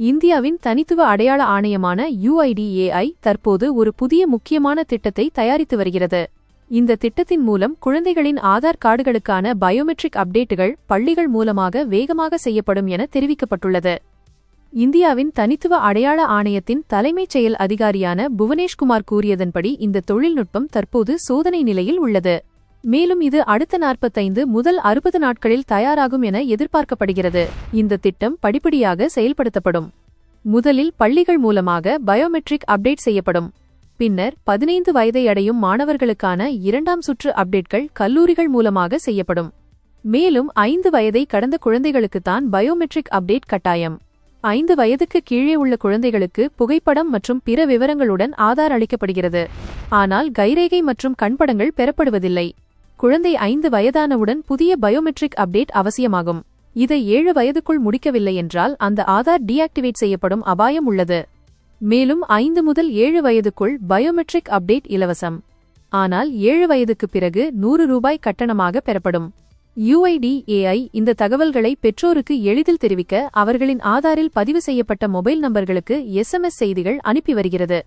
இந்தியாவின் தனித்துவ அடையாள ஆணையமான யுஐடிஏஐ தற்போது ஒரு புதிய முக்கியமான திட்டத்தை தயாரித்து வருகிறது. இந்த திட்டத்தின் மூலம் குழந்தைகளின் ஆதார் கார்டுகளுக்கான பயோமெட்ரிக் அப்டேட்டுகள் பள்ளிகள் மூலமாக வேகமாக செய்யப்படும் என தெரிவிக்கப்பட்டுள்ளது. இந்தியாவின் தனித்துவ அடையாள ஆணையத்தின் தலைமைச் செயல் அதிகாரியான புவனேஷ்குமார் கூறியதன்படி இந்த தொழில்நுட்பம் தற்போது சோதனை நிலையில் உள்ளது. மேலும் இது அடுத்த நாற்பத்தைந்து முதல் அறுபது நாட்களில் தயாராகும் என எதிர்பார்க்கப்படுகிறது. இந்த திட்டம் படிப்படியாக செயல்படுத்தப்படும். முதலில் பள்ளிகள் மூலமாக பயோமெட்ரிக் அப்டேட் செய்யப்படும். பின்னர் பதினைந்து வயதை அடையும் மாணவர்களுக்கான இரண்டாம் சுற்று அப்டேட்கள் கல்லூரிகள் மூலமாக செய்யப்படும். மேலும் ஐந்து வயதை கடந்த குழந்தைகளுக்குத்தான் பயோமெட்ரிக் அப்டேட் கட்டாயம். ஐந்து வயதுக்கு கீழே உள்ள குழந்தைகளுக்கு புகைப்படம் மற்றும் பிற விவரங்களுடன் ஆதார் அளிக்கப்படுகிறது. ஆனால் கைரேகை மற்றும் கண்படங்கள் பெறப்படுவதில்லை. குழந்தை ஐந்து வயதானவுடன் புதிய பயோமெட்ரிக் அப்டேட் அவசியமாகும். இதை ஏழு வயதுக்குள் முடிக்கவில்லை என்றால் அந்த ஆதார் டீஆக்டிவேட் செய்யப்படும் அபாயம் உள்ளது. மேலும் ஐந்து முதல் ஏழு வயதுக்குள் பயோமெட்ரிக் அப்டேட் இலவசம். ஆனால் ஏழு வயதுக்கு பிறகு நூறு ரூபாய் கட்டணமாக பெறப்படும். யுஐடிஏஐ இந்த தகவல்களை பெற்றோருக்கு எளிதில் தெரிவிக்க அவர்களின் ஆதாரில் பதிவு செய்யப்பட்ட மொபைல் நம்பர்களுக்கு எஸ்எம்எஸ் செய்திகள் அனுப்பி வருகிறது.